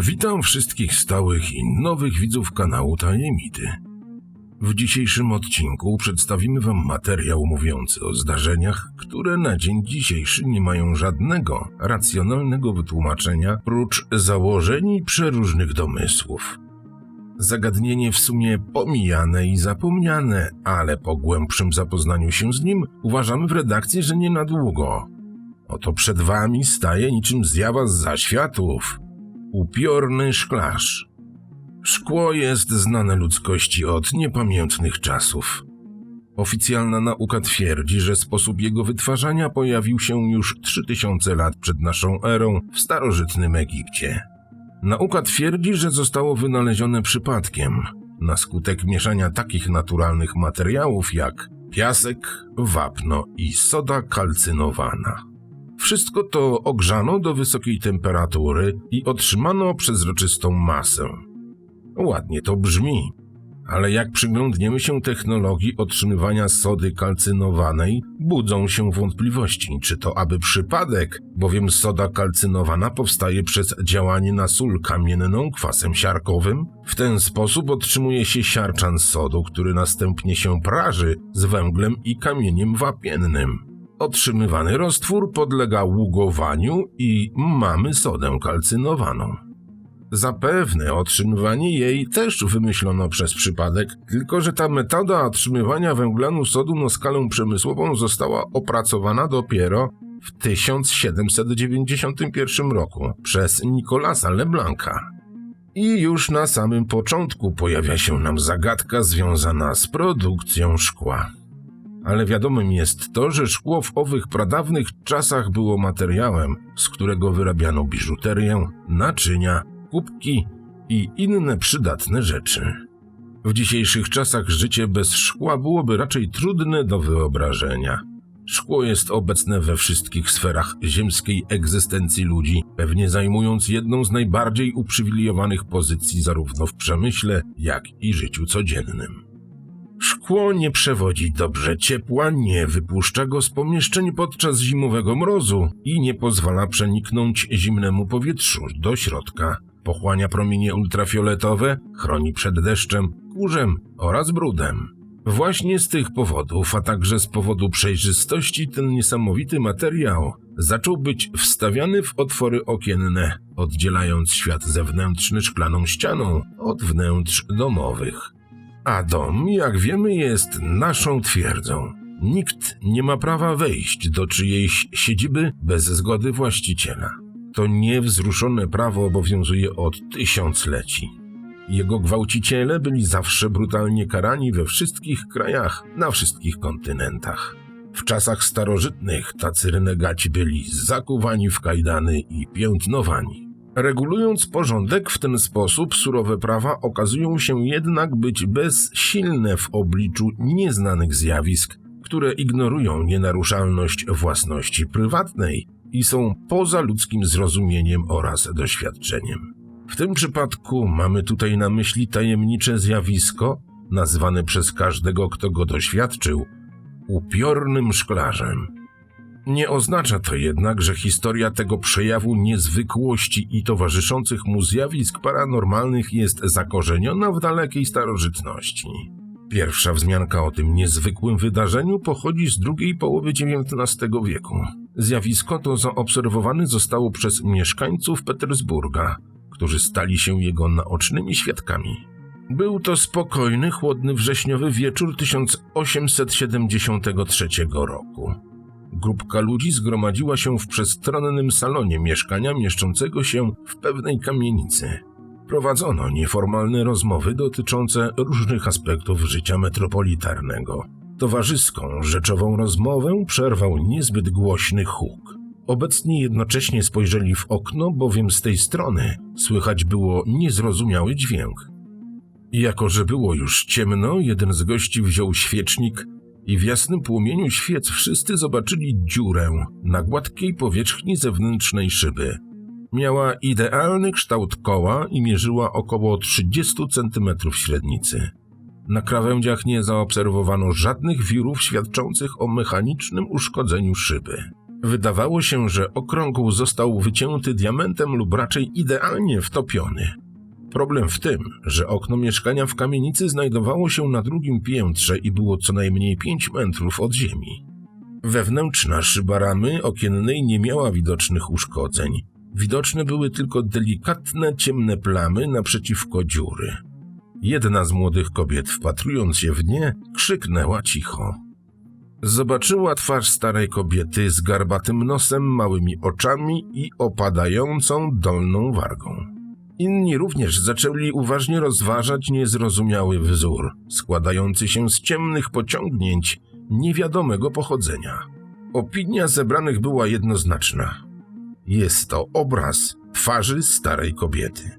Witam wszystkich stałych i nowych widzów kanału Tajemity. W dzisiejszym odcinku przedstawimy Wam materiał mówiący o zdarzeniach, które na dzień dzisiejszy nie mają żadnego racjonalnego wytłumaczenia, prócz założeń i przeróżnych domysłów. Zagadnienie w sumie pomijane i zapomniane, ale po głębszym zapoznaniu się z nim uważamy w redakcji, że nie na długo. Oto przed Wami staje niczym zjawa z zaświatów. Upiorny szklarz. Szkło jest znane ludzkości od niepamiętnych czasów. Oficjalna nauka twierdzi, że sposób jego wytwarzania pojawił się już 3000 lat przed naszą erą w starożytnym Egipcie. Nauka twierdzi, że zostało wynalezione przypadkiem, na skutek mieszania takich naturalnych materiałów jak piasek, wapno i soda kalcynowana. Wszystko to ogrzano do wysokiej temperatury i otrzymano przezroczystą masę. Ładnie to brzmi, ale jak przyglądniemy się technologii otrzymywania sody kalcynowanej, budzą się wątpliwości, czy to aby przypadek, bowiem soda kalcynowana powstaje przez działanie na sól kamienną kwasem siarkowym. W ten sposób otrzymuje się siarczan sodu, który następnie się praży z węglem i kamieniem wapiennym. Otrzymywany roztwór podlega ługowaniu i mamy sodę kalcynowaną. Zapewne otrzymywanie jej też wymyślono przez przypadek, tylko że ta metoda otrzymywania węglanu sodu na skalę przemysłową została opracowana dopiero w 1791 roku przez Nicolasa Leblanca. I już na samym początku pojawia się nam zagadka związana z produkcją szkła. Ale wiadomym jest to, że szkło w owych pradawnych czasach było materiałem, z którego wyrabiano biżuterię, naczynia, kubki i inne przydatne rzeczy. W dzisiejszych czasach życie bez szkła byłoby raczej trudne do wyobrażenia. Szkło jest obecne we wszystkich sferach ziemskiej egzystencji ludzi, pewnie zajmując jedną z najbardziej uprzywilejowanych pozycji zarówno w przemyśle, jak i życiu codziennym. Szkło nie przewodzi dobrze ciepła, nie wypuszcza go z pomieszczeń podczas zimowego mrozu i nie pozwala przeniknąć zimnemu powietrzu do środka. Pochłania promienie ultrafioletowe, chroni przed deszczem, kurzem oraz brudem. Właśnie z tych powodów, a także z powodu przejrzystości, ten niesamowity materiał zaczął być wstawiany w otwory okienne, oddzielając świat zewnętrzny szklaną ścianą od wnętrz domowych. A dom, jak wiemy, jest naszą twierdzą. Nikt nie ma prawa wejść do czyjejś siedziby bez zgody właściciela. To niewzruszone prawo obowiązuje od tysiącleci. Jego gwałciciele byli zawsze brutalnie karani we wszystkich krajach, na wszystkich kontynentach. W czasach starożytnych tacy renegaci byli zakuwani w kajdany i piętnowani. Regulując porządek w ten sposób, surowe prawa okazują się jednak być bezsilne w obliczu nieznanych zjawisk, które ignorują nienaruszalność własności prywatnej i są poza ludzkim zrozumieniem oraz doświadczeniem. W tym przypadku mamy tutaj na myśli tajemnicze zjawisko, nazwane przez każdego, kto go doświadczył, upiornym szklarzem. Nie oznacza to jednak, że historia tego przejawu niezwykłości i towarzyszących mu zjawisk paranormalnych jest zakorzeniona w dalekiej starożytności. Pierwsza wzmianka o tym niezwykłym wydarzeniu pochodzi z drugiej połowy XIX wieku. Zjawisko to zaobserwowane zostało przez mieszkańców Petersburga, którzy stali się jego naocznymi świadkami. Był to spokojny, chłodny wrześniowy wieczór 1873 roku. Grupka ludzi zgromadziła się w przestronnym salonie mieszkania mieszczącego się w pewnej kamienicy. Prowadzono nieformalne rozmowy dotyczące różnych aspektów życia metropolitarnego. Towarzyską, rzeczową rozmowę przerwał niezbyt głośny huk. Obecni jednocześnie spojrzeli w okno, bowiem z tej strony słychać było niezrozumiały dźwięk. Jako, że było już ciemno, jeden z gości wziął świecznik i w jasnym płomieniu świec wszyscy zobaczyli dziurę na gładkiej powierzchni zewnętrznej szyby. Miała idealny kształt koła i mierzyła około 30 cm średnicy. Na krawędziach nie zaobserwowano żadnych wirów świadczących o mechanicznym uszkodzeniu szyby. Wydawało się, że okrągł został wycięty diamentem lub raczej idealnie wtopiony. Problem w tym, że okno mieszkania w kamienicy znajdowało się na drugim piętrze i było co najmniej 5 metrów od ziemi. Wewnętrzna szyba ramy okiennej nie miała widocznych uszkodzeń. Widoczne były tylko delikatne, ciemne plamy naprzeciwko dziury. Jedna z młodych kobiet, wpatrując się w nie, krzyknęła cicho. Zobaczyła twarz starej kobiety z garbatym nosem, małymi oczami i opadającą dolną wargą. Inni również zaczęli uważnie rozważać niezrozumiały wzór, składający się z ciemnych pociągnięć niewiadomego pochodzenia. Opinia zebranych była jednoznaczna. Jest to obraz twarzy starej kobiety.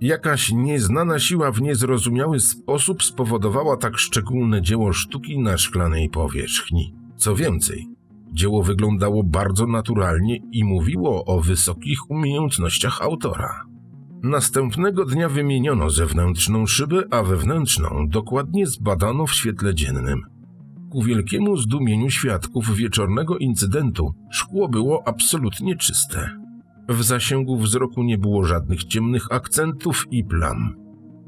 Jakaś nieznana siła w niezrozumiały sposób spowodowała tak szczególne dzieło sztuki na szklanej powierzchni. Co więcej, dzieło wyglądało bardzo naturalnie i mówiło o wysokich umiejętnościach autora. Następnego dnia wymieniono zewnętrzną szybę, a wewnętrzną dokładnie zbadano w świetle dziennym. Ku wielkiemu zdumieniu świadków wieczornego incydentu szkło było absolutnie czyste. W zasięgu wzroku nie było żadnych ciemnych akcentów i plam.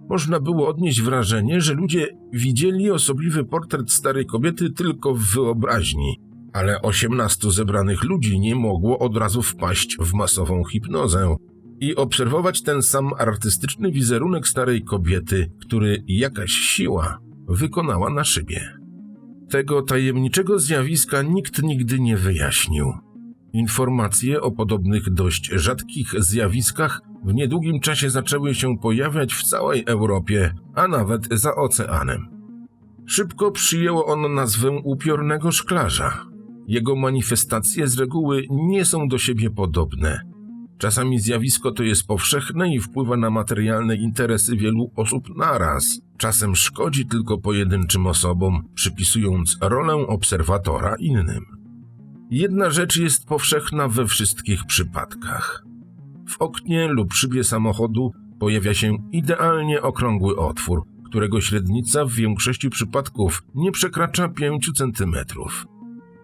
Można było odnieść wrażenie, że ludzie widzieli osobliwy portret starej kobiety tylko w wyobraźni, ale osiemnastu zebranych ludzi nie mogło od razu wpaść w masową hipnozę i obserwować ten sam artystyczny wizerunek starej kobiety, który jakaś siła wykonała na szybie. Tego tajemniczego zjawiska nikt nigdy nie wyjaśnił. Informacje o podobnych dość rzadkich zjawiskach w niedługim czasie zaczęły się pojawiać w całej Europie, a nawet za oceanem. Szybko przyjęło ono nazwę upiornego szklarza. Jego manifestacje z reguły nie są do siebie podobne. Czasami zjawisko to jest powszechne i wpływa na materialne interesy wielu osób naraz. Czasem szkodzi tylko pojedynczym osobom, przypisując rolę obserwatora innym. Jedna rzecz jest powszechna we wszystkich przypadkach. W oknie lub szybie samochodu pojawia się idealnie okrągły otwór, którego średnica w większości przypadków nie przekracza 5 centymetrów.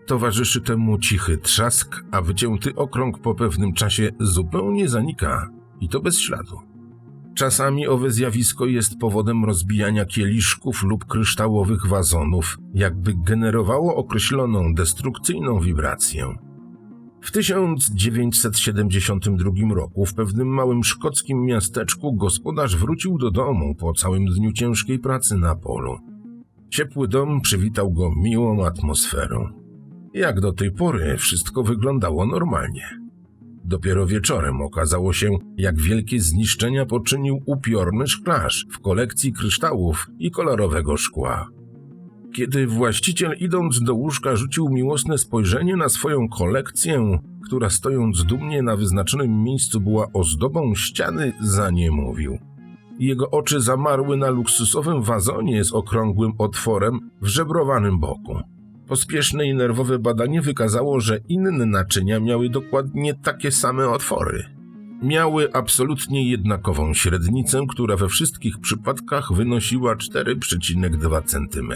Towarzyszy temu cichy trzask, a wycięty okrąg po pewnym czasie zupełnie zanika i to bez śladu. Czasami owe zjawisko jest powodem rozbijania kieliszków lub kryształowych wazonów, jakby generowało określoną destrukcyjną wibrację. W 1972 roku w pewnym małym szkockim miasteczku gospodarz wrócił do domu po całym dniu ciężkiej pracy na polu. Ciepły dom przywitał go miłą atmosferą. Jak do tej pory wszystko wyglądało normalnie. Dopiero wieczorem okazało się, jak wielkie zniszczenia poczynił upiorny szklarz w kolekcji kryształów i kolorowego szkła. Kiedy właściciel idąc do łóżka rzucił miłosne spojrzenie na swoją kolekcję, która stojąc dumnie na wyznaczonym miejscu była ozdobą ściany, zaniemówił. Jego oczy zamarły na luksusowym wazonie z okrągłym otworem w żebrowanym boku. Pospieszne i nerwowe badanie wykazało, że inne naczynia miały dokładnie takie same otwory. Miały absolutnie jednakową średnicę, która we wszystkich przypadkach wynosiła 4,2 cm.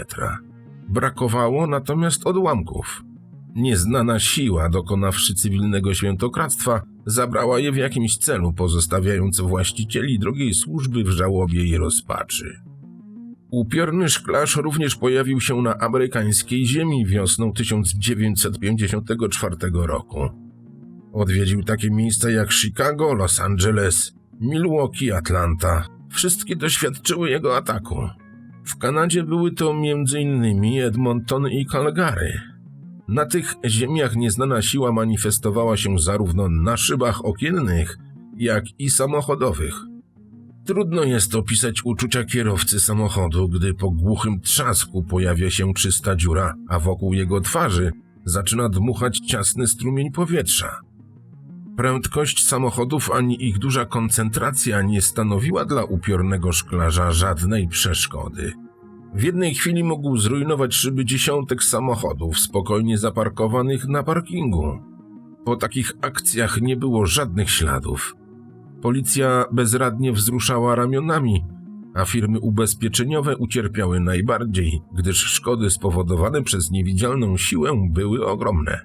Brakowało natomiast odłamków. Nieznana siła, dokonawszy cywilnego świętokradztwa, zabrała je w jakimś celu, pozostawiając właścicieli drugiej służby w żałobie i rozpaczy. Upiorny szklarz również pojawił się na amerykańskiej ziemi wiosną 1954 roku. Odwiedził takie miejsca jak Chicago, Los Angeles, Milwaukee, Atlanta. Wszystkie doświadczyły jego ataku. W Kanadzie były to m.in. Edmonton i Calgary. Na tych ziemiach nieznana siła manifestowała się zarówno na szybach okiennych, jak i samochodowych. Trudno jest opisać uczucia kierowcy samochodu, gdy po głuchym trzasku pojawia się czysta dziura, a wokół jego twarzy zaczyna dmuchać ciasny strumień powietrza. Prędkość samochodów ani ich duża koncentracja nie stanowiła dla upiornego szklarza żadnej przeszkody. W jednej chwili mógł zrujnować szyby dziesiątek samochodów spokojnie zaparkowanych na parkingu. Po takich akcjach nie było żadnych śladów. Policja bezradnie wzruszała ramionami, a firmy ubezpieczeniowe ucierpiały najbardziej, gdyż szkody spowodowane przez niewidzialną siłę były ogromne.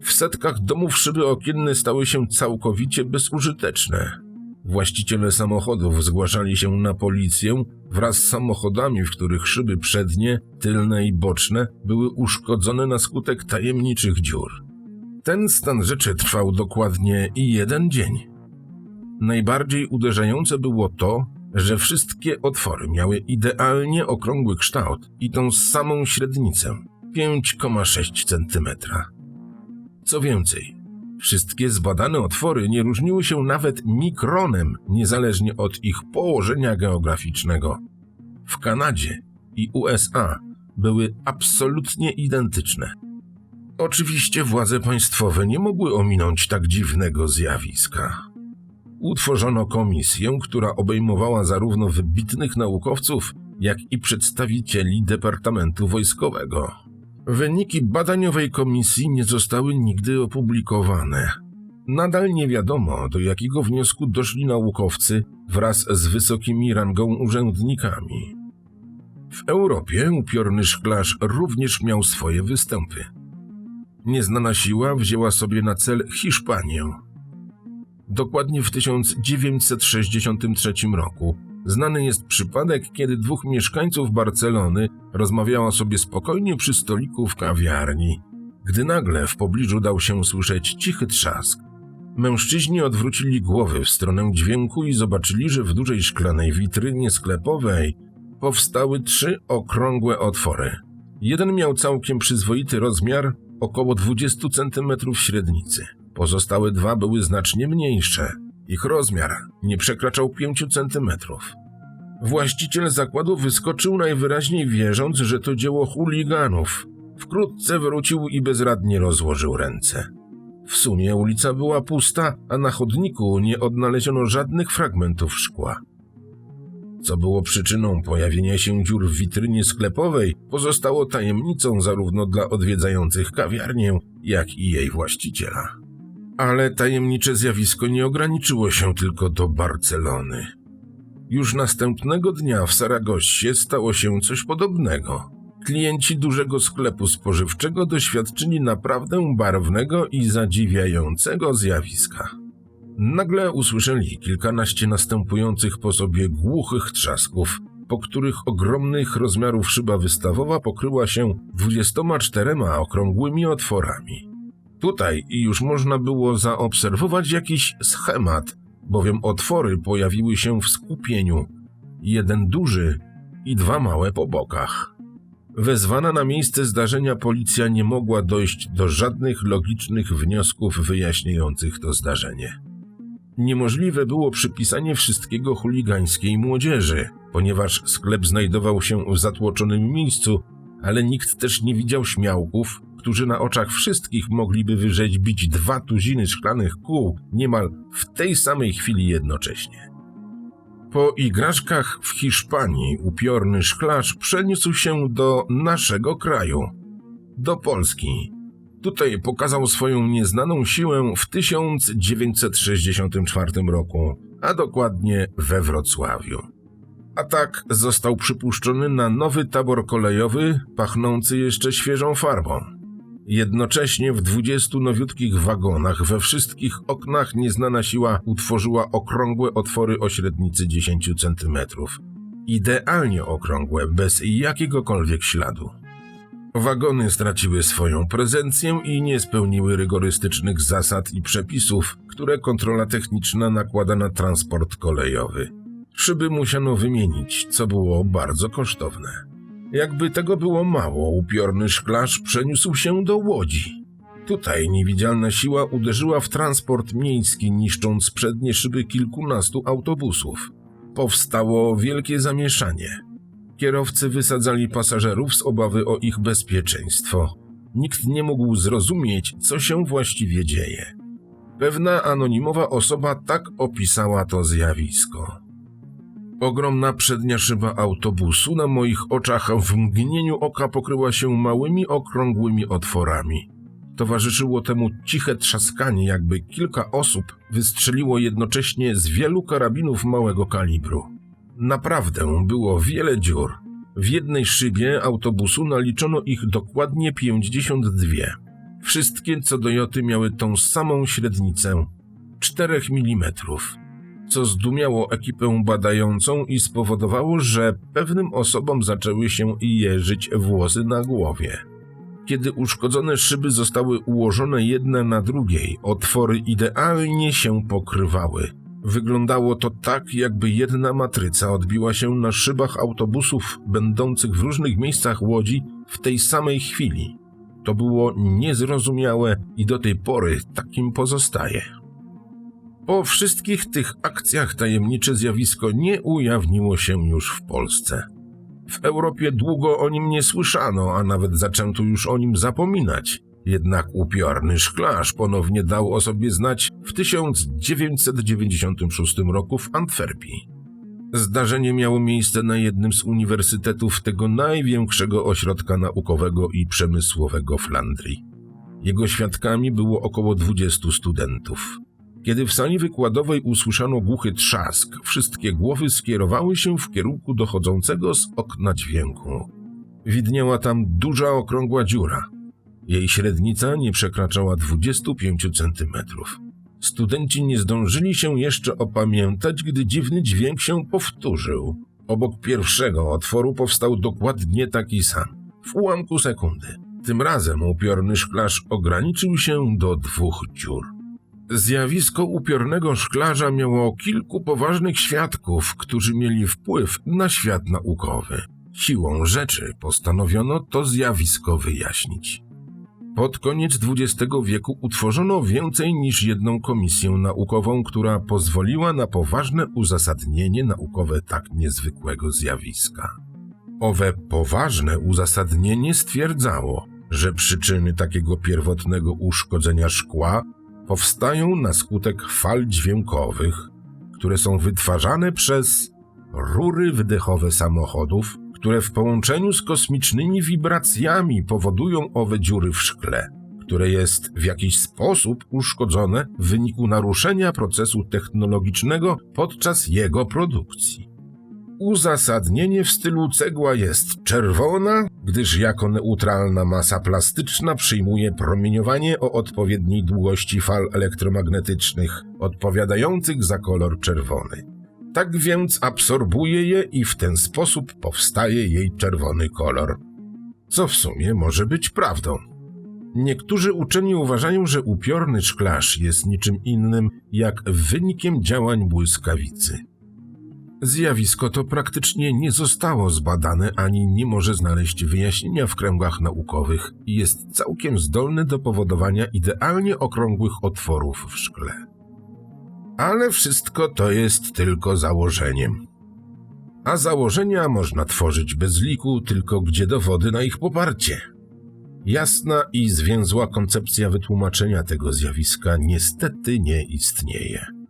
W setkach domów szyby okienne stały się całkowicie bezużyteczne. Właściciele samochodów zgłaszali się na policję wraz z samochodami, w których szyby przednie, tylne i boczne były uszkodzone na skutek tajemniczych dziur. Ten stan rzeczy trwał dokładnie jeden dzień. Najbardziej uderzające było to, że wszystkie otwory miały idealnie okrągły kształt i tą samą średnicę 5,6 cm. Co więcej, wszystkie zbadane otwory nie różniły się nawet mikronem, niezależnie od ich położenia geograficznego. W Kanadzie i USA były absolutnie identyczne. Oczywiście władze państwowe nie mogły ominąć tak dziwnego zjawiska. Utworzono komisję, która obejmowała zarówno wybitnych naukowców, jak i przedstawicieli Departamentu Wojskowego. Wyniki badaniowej komisji nie zostały nigdy opublikowane. Nadal nie wiadomo, do jakiego wniosku doszli naukowcy wraz z wysokimi rangą urzędnikami. W Europie upiorny szklarz również miał swoje występy. Nieznana siła wzięła sobie na cel Hiszpanię. Dokładnie w 1963 roku znany jest przypadek, kiedy dwóch mieszkańców Barcelony rozmawiało sobie spokojnie przy stoliku w kawiarni, gdy nagle w pobliżu dał się słyszeć cichy trzask. Mężczyźni odwrócili głowy w stronę dźwięku i zobaczyli, że w dużej szklanej witrynie sklepowej powstały trzy okrągłe otwory. Jeden miał całkiem przyzwoity rozmiar, około 20 cm średnicy. Pozostałe dwa były znacznie mniejsze. Ich rozmiar nie przekraczał 5 cm. Właściciel zakładu wyskoczył najwyraźniej wierząc, że to dzieło chuliganów. Wkrótce wrócił i bezradnie rozłożył ręce. W sumie ulica była pusta, a na chodniku nie odnaleziono żadnych fragmentów szkła. Co było przyczyną pojawienia się dziur w witrynie sklepowej, pozostało tajemnicą zarówno dla odwiedzających kawiarnię, jak i jej właściciela. Ale tajemnicze zjawisko nie ograniczyło się tylko do Barcelony. Już następnego dnia w Saragossie stało się coś podobnego. Klienci dużego sklepu spożywczego doświadczyli naprawdę barwnego i zadziwiającego zjawiska. Nagle usłyszeli kilkanaście następujących po sobie głuchych trzasków, po których ogromnych rozmiarów szyba wystawowa pokryła się 24 okrągłymi otworami. Tutaj już można było zaobserwować jakiś schemat, bowiem otwory pojawiły się w skupieniu, jeden duży i dwa małe po bokach. Wezwana na miejsce zdarzenia policja nie mogła dojść do żadnych logicznych wniosków wyjaśniających to zdarzenie. Niemożliwe było przypisanie wszystkiego chuligańskiej młodzieży, ponieważ sklep znajdował się w zatłoczonym miejscu, ale nikt też nie widział śmiałków, którzy na oczach wszystkich mogliby wyrzeźbić dwa tuziny szklanych kół niemal w tej samej chwili jednocześnie. Po igraszkach w Hiszpanii upiorny szklarz przeniósł się do naszego kraju, do Polski. Tutaj pokazał swoją nieznaną siłę w 1964 roku, a dokładnie we Wrocławiu. A tak został przypuszczony na nowy tabor kolejowy, pachnący jeszcze świeżą farbą. Jednocześnie w dwudziestu nowiutkich wagonach we wszystkich oknach nieznana siła utworzyła okrągłe otwory o średnicy 10 cm. Idealnie okrągłe, bez jakiegokolwiek śladu. Wagony straciły swoją prezencję i nie spełniły rygorystycznych zasad i przepisów, które kontrola techniczna nakłada na transport kolejowy. Szyby musiano wymienić, co było bardzo kosztowne. Jakby tego było mało, upiorny szklarz przeniósł się do Łodzi. Tutaj niewidzialna siła uderzyła w transport miejski, niszcząc przednie szyby kilkunastu autobusów. Powstało wielkie zamieszanie. Kierowcy wysadzali pasażerów z obawy o ich bezpieczeństwo. Nikt nie mógł zrozumieć, co się właściwie dzieje. Pewna anonimowa osoba tak opisała to zjawisko. Ogromna przednia szyba autobusu na moich oczach w mgnieniu oka pokryła się małymi, okrągłymi otworami. Towarzyszyło temu ciche trzaskanie, jakby kilka osób wystrzeliło jednocześnie z wielu karabinów małego kalibru. Naprawdę było wiele dziur. W jednej szybie autobusu naliczono ich dokładnie 52. Wszystkie co do joty miały tą samą średnicę 4 mm, co zdumiało ekipę badającą i spowodowało, że pewnym osobom zaczęły się jeżyć włosy na głowie. Kiedy uszkodzone szyby zostały ułożone jedna na drugiej, otwory idealnie się pokrywały. Wyglądało to tak, jakby jedna matryca odbiła się na szybach autobusów będących w różnych miejscach łodzi w tej samej chwili. To było niezrozumiałe i do tej pory takim pozostaje. Po wszystkich tych akcjach tajemnicze zjawisko nie ujawniło się już w Polsce. W Europie długo o nim nie słyszano, a nawet zaczęto już o nim zapominać. Jednak upiorny szklarz ponownie dał o sobie znać w 1996 roku w Antwerpii. Zdarzenie miało miejsce na jednym z uniwersytetów tego największego ośrodka naukowego i przemysłowego Flandrii. Jego świadkami było około 20 studentów. Kiedy w sali wykładowej usłyszano głuchy trzask, wszystkie głowy skierowały się w kierunku dochodzącego z okna dźwięku. Widniała tam duża okrągła dziura. Jej średnica nie przekraczała 25 centymetrów. Studenci nie zdążyli się jeszcze opamiętać, gdy dziwny dźwięk się powtórzył. Obok pierwszego otworu powstał dokładnie taki sam, w ułamku sekundy. Tym razem upiorny szklarz ograniczył się do dwóch dziur. Zjawisko upiornego szklarza miało kilku poważnych świadków, którzy mieli wpływ na świat naukowy. Siłą rzeczy postanowiono to zjawisko wyjaśnić. Pod koniec XX wieku utworzono więcej niż jedną komisję naukową, która pozwoliła na poważne uzasadnienie naukowe tak niezwykłego zjawiska. Owe poważne uzasadnienie stwierdzało, że przyczyny takiego pierwotnego uszkodzenia szkła powstają na skutek fal dźwiękowych, które są wytwarzane przez rury wdechowe samochodów, które w połączeniu z kosmicznymi wibracjami powodują owe dziury w szkle, które jest w jakiś sposób uszkodzone w wyniku naruszenia procesu technologicznego podczas jego produkcji. Uzasadnienie w stylu cegła jest czerwona, gdyż jako neutralna masa plastyczna przyjmuje promieniowanie o odpowiedniej długości fal elektromagnetycznych, odpowiadających za kolor czerwony. Tak więc absorbuje je i w ten sposób powstaje jej czerwony kolor. Co w sumie może być prawdą. Niektórzy uczeni uważają, że upiorny szklarz jest niczym innym jak wynikiem działań błyskawicy. Zjawisko to praktycznie nie zostało zbadane ani nie może znaleźć wyjaśnienia w kręgach naukowych i jest całkiem zdolne do powodowania idealnie okrągłych otworów w szkle. Ale wszystko to jest tylko założeniem. A założenia można tworzyć bez liku, tylko gdzie dowody na ich poparcie. Jasna i zwięzła koncepcja wytłumaczenia tego zjawiska niestety nie istnieje.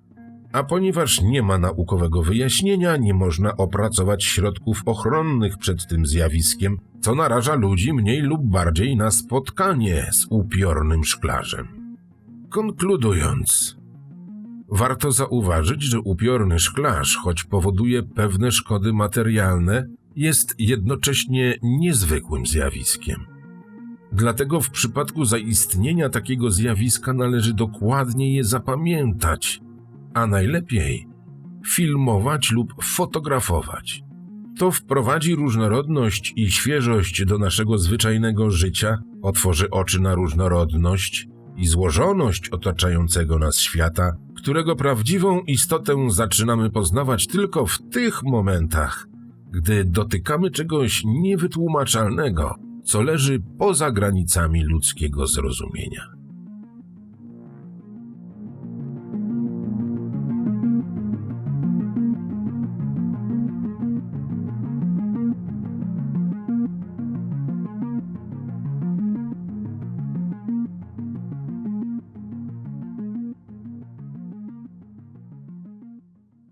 A ponieważ nie ma naukowego wyjaśnienia, nie można opracować środków ochronnych przed tym zjawiskiem, co naraża ludzi mniej lub bardziej na spotkanie z upiornym szklarzem. Konkludując, warto zauważyć, że upiorny szklarz, choć powoduje pewne szkody materialne, jest jednocześnie niezwykłym zjawiskiem. Dlatego w przypadku zaistnienia takiego zjawiska należy dokładnie je zapamiętać – a najlepiej filmować lub fotografować. To wprowadzi różnorodność i świeżość do naszego zwyczajnego życia, otworzy oczy na różnorodność i złożoność otaczającego nas świata, którego prawdziwą istotę zaczynamy poznawać tylko w tych momentach, gdy dotykamy czegoś niewytłumaczalnego, co leży poza granicami ludzkiego zrozumienia.